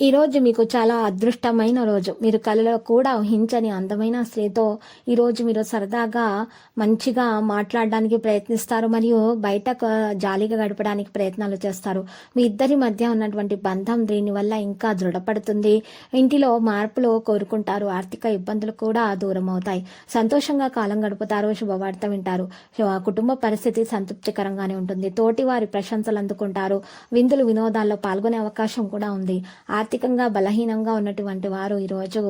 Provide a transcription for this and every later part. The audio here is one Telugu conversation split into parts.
ఈ రోజు మీకు చాలా అదృష్టమైన రోజు. మీరు కళలో కూడా ఊహించని అందమైన స్త్రీతో ఈ రోజు మీరు సరదాగా మంచిగా మాట్లాడడానికి ప్రయత్నిస్తారు మరియు బయట జాలీగా గడపడానికి ప్రయత్నాలు చేస్తారు. మీ ఇద్దరి మధ్య ఉన్నటువంటి బంధం దీనివల్ల ఇంకా దృఢపడుతుంది. ఇంటిలో మార్పులు కోరుకుంటారు. ఆర్థిక ఇబ్బందులు కూడా దూరం అవుతాయి. సంతోషంగా కాలం గడుపుతారు. శుభవార్త వింటారు. కుటుంబ పరిస్థితి సంతృప్తికరంగానే ఉంటుంది. తోటి వారి ప్రశంసలు అందుకుంటారు. విందులు వినోదాల్లో పాల్గొనే అవకాశం కూడా ఉంది. ఆర్థికంగా బలహీనంగా ఉన్నటువంటి వారు ఈరోజు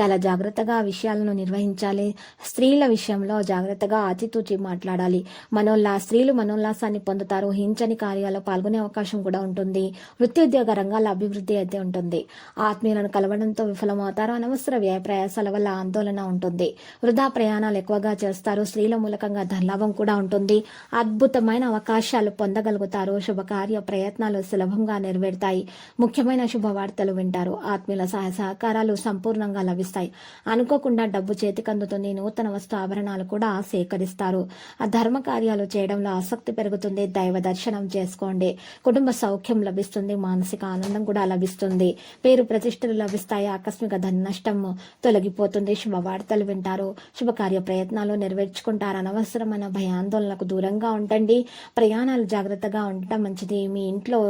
చాలా జాగ్రత్తగా విషయాలను నిర్వహించాలి. స్త్రీల విషయంలో జాగ్రత్తగా ఆచితూచి మాట్లాడాలి. మనోల్లా స్త్రీలు మనోల్లాసాన్ని పొందుతారు. హించని కార్యాల్లో పాల్గొనే అవకాశం కూడా ఉంటుంది. వృత్తి ఉద్యోగ రంగాల అభివృద్ధి అయితే ఉంటుంది. ఆత్మీయులను కలవడంతో విఫలమవుతారు. అనవసర వ్యయ ప్రయాసాల వల్ల ఆందోళన ఉంటుంది. వృధా ప్రయాణాలు ఎక్కువగా చేస్తారు. స్త్రీల మూలకంగా ధనలాభం కూడా ఉంటుంది. అద్భుతమైన అవకాశాలు పొందగలుగుతారు. శుభకార్య ప్రయత్నాలు సులభంగా నెరవేరుతాయి. ముఖ్యమైన శుభవార్త వార్తలు వింటారు. ఆత్మీయుల సహాయ సహకారాలు సంపూర్ణంగా లభిస్తాయి. అనుకోకుండా డబ్బు చేతికందుతుంది నూతన వస్తు ఆభరణాలు కూడా సేకరిస్తారు. ఆ ధర్మ కార్యాలు చేయడంలో ఆసక్తి పెరుగుతుంది. దైవ దర్శనం చేసుకోండి. కుటుంబ సౌఖ్యం లభిస్తుంది. మానసిక ఆనందం కూడా లభిస్తుంది. పేరు ప్రతిష్టలు లభిస్తాయి. ఆకస్మిక ధన నష్టం తొలగిపోతుంది. శుభవార్తలు వింటారు. శుభకార్య ప్రయత్నాలు నెరవేర్చుకుంటారు. అనవసరమైన భయాందోళనకు దూరంగా ఉండండి. ప్రయాణాలు జాగ్రత్తగా ఉండటం మంచిది. మీ ఇంట్లో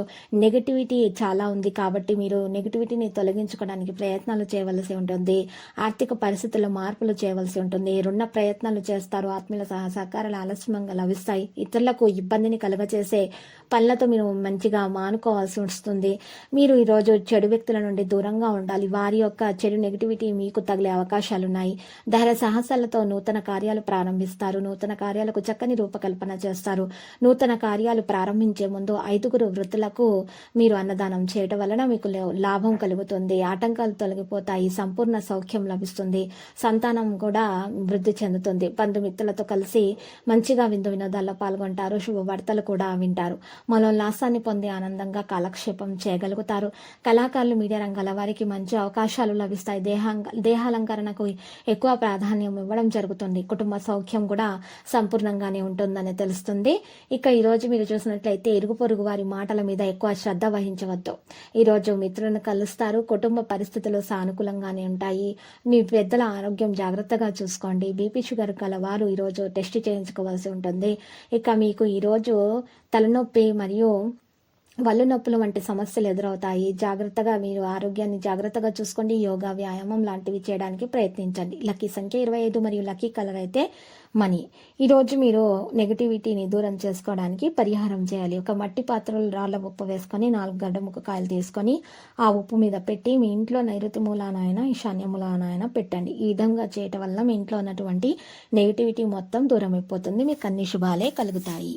నెగటివిటీ చాలా ఉంది కాబట్టి మీరు నెగటివిటీని తొలగించుకోవడానికి ప్రయత్నాలు చేయవలసి ఉంటుంది. ఆర్థిక పరిస్థితుల్లో మార్పులు చేయవలసి ఉంటుంది. రుణ ప్రయత్నాలు చేస్తారు. ఆత్మీయుల సహా సహకారాలు ఆలస్యంగా లభిస్తాయి. ఇతరులకు ఇబ్బందిని కలుగచేసే పనులతో మీరు మంచిగా మానుకోవాల్సి వస్తుంది. మీరు ఈరోజు చెడు వ్యక్తుల నుండి దూరంగా ఉండాలి. వారి యొక్క చెడు నెగిటివిటీ మీకు తగిలే అవకాశాలు ఉన్నాయి ధైర్య సాహసాలతో నూతన కార్యాలు ప్రారంభిస్తారు. నూతన కార్యాలకు చక్కని రూపకల్పన చేస్తారు. నూతన కార్యాలు ప్రారంభించే ముందు ఐదుగురు వృత్తులకు మీరు అన్నదానం చేయటం వలన మీకు లాభం కలుగుతుంది ఆటంకాలు తొలగిపోతాయి సంపూర్ణ సౌఖ్యం లభిస్తుంది సంతానం కూడా వృద్ధి చెందుతుంది. బంధుమిత్రులతో కలిసి మంచిగా విందు వినోదాల్లో పాల్గొంటారు శుభవార్తలు కూడా వింటారు. మనోల్లాసాన్ని పొంది ఆనందంగా కాలక్షేపం చేయగలుగుతారు. కళాకారులు మీడియా రంగాల వారికి మంచి అవకాశాలు లభిస్తాయి. దేహాంగ దేహాలంకరణకు ఎక్కువ ప్రాధాన్యం ఇవ్వడం జరుగుతుంది. కుటుంబ సౌఖ్యం కూడా సంపూర్ణంగానే ఉంటుందని తెలుస్తుంది. ఇక ఈరోజు మీరు చూసినట్లయితే ఇరుగు పొరుగు వారి మాటల మీద ఎక్కువ శ్రద్ధ వహించవద్దు. ఈరోజు మిత్రులను నన్ను కలుస్తారు. కుటుంబ పరిస్థితులు సానుకూలంగానే ఉంటాయి. మీ పెద్దల ఆరోగ్యం జాగ్రత్తగా చూసుకోండి. బీపీ షుగర్ గల వారు ఈరోజు టెస్ట్ చేయించుకోవాల్సి ఉంటుంది. ఇక మీకు ఈరోజు తలనొప్పి మరియు వల్లు నొప్పులు వంటి సమస్యలు ఎదురవుతాయి. జాగ్రత్తగా మీరు ఆరోగ్యాన్ని జాగ్రత్తగా చూసుకోండి. యోగా వ్యాయామం లాంటివి చేయడానికి ప్రయత్నించండి. లక్కీ సంఖ్య ఇరవై ఐదు మరియు లక్కీ కలర్ అయితే మనీ. ఈరోజు మీరు నెగటివిటీని దూరం చేసుకోవడానికి పరిహారం చేయాలి. ఒక మట్టి పాత్రలో రాళ్ళ ఉప్పు వేసుకొని నాలుగు గడ్డ ముక్క కాయలు తీసుకొని ఆ ఉప్పు మీద పెట్టి మీ ఇంట్లో నైరుతి మూలానైనా ఈశాన్య మూలానైనా పెట్టండి. ఈ విధంగా చేయటం వల్ల మీ ఇంట్లో ఉన్నటువంటి నెగిటివిటీ మొత్తం దూరం అయిపోతుంది మీకు అన్ని శుభాలే కలుగుతాయి.